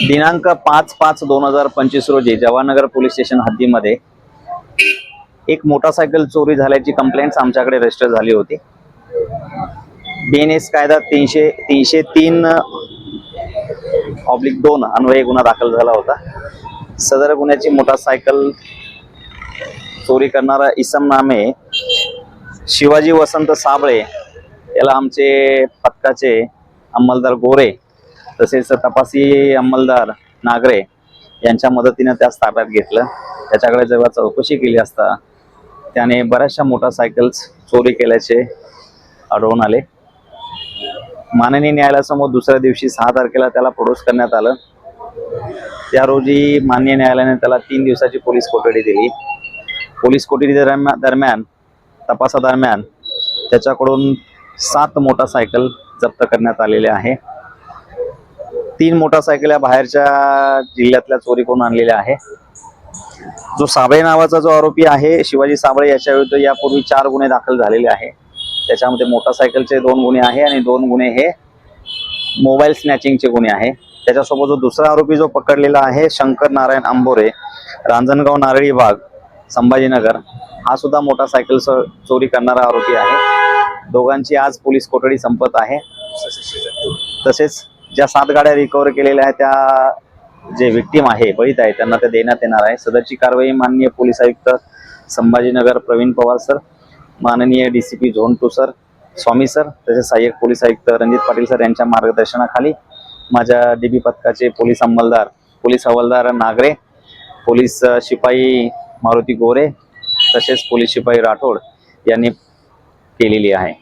दिनांक पाच पाच दोन हजार पंचवीस रोजी जवाहरनगर पोलीस स्टेशन हद्दीमध्ये एक मोटारसायकल चोरी झाल्याची कंप्लेंट आमच्याकडे रजिस्टर झाली होती. बीएनएस कायदा तीनशे तीनशे तीन ऑब्लिक दोन अन्वये गुन्हा दाखल झाला होता. सदर गुन्ह्याची मोटारसायकल चोरी करणारा इसम नामे शिवाजी वसंत साबळे याला आमचे पथकाचे अंमलदार गोरे तसेच तपासी अंमलदार नागरे यांच्या मदतीने त्यास ताब्यात घेतलं. त्याच्याकडे जेव्हा चौकशी केली असता त्याने बऱ्याचशा मोटारसायकल्स चोरी केल्याचे आढळून आले. माननीय न्यायालयासमोर दुसऱ्या दिवशी सहा तारखेला त्याला प्रोड्यूस करण्यात आलं. त्या रोजी मान्य न्यायालयाने त्याला तीन दिवसाची पोलीस कोठडी दिली. पोलीस कोठडी दरम्यान दरम्यान तपासादरम्यान त्याच्याकडून सात मोटारसायकल जप्त करण्यात आलेले आहे. तीन मोटारसायकल या बाहेरच्या जिल्ह्यातल्या चोरी करून आणलेल्या आहे. जो साबळे नावाचा जो आरोपी आहे शिवाजी साबळे याच्या विरुद्ध यापूर्वी चार गुन्हे दाखल झालेले आहे. त्याच्यामध्ये मोटारसायकलचे दोन गुन्हे आहे आणि दोन गुन्हे हे मोबाईल स्नॅचिंगचे गुन्हे आहे. त्याच्यासोबत जो दुसरा आरोपी जो पकडलेला आहे शंकर नारायण आंबोरे रांजणगाव नारळी भाग संभाजीनगर हा सुद्धा मोटारसायकल चोरी करणारा आरोपी आहे. दोघांची आज पोलीस कोठडी संपत आहे. तसेच ज्या सात गाड्या रिकवर केलेल्या आहेत त्या जे विक्टीम आहे बळीत आहे त्यांना ते देण्यात येणार आहे. सदरची कारवाई माननीय पोलीस आयुक्त संभाजीनगर प्रवीण पवार सर माननीय D C P zone two sir Swami sir तसेच सहाय्यक पोलीस आयुक्त रणजित पाटील सर यांच्या मार्गदर्शनाखाली माझ्या डीबी पथकाचे पोलीस अंमलदार पोलीस हवालदार नागरे पोलीस शिपाई मारुती गोरे तसेच पोलीस शिपाई राठोड यांनी केलेली आहे.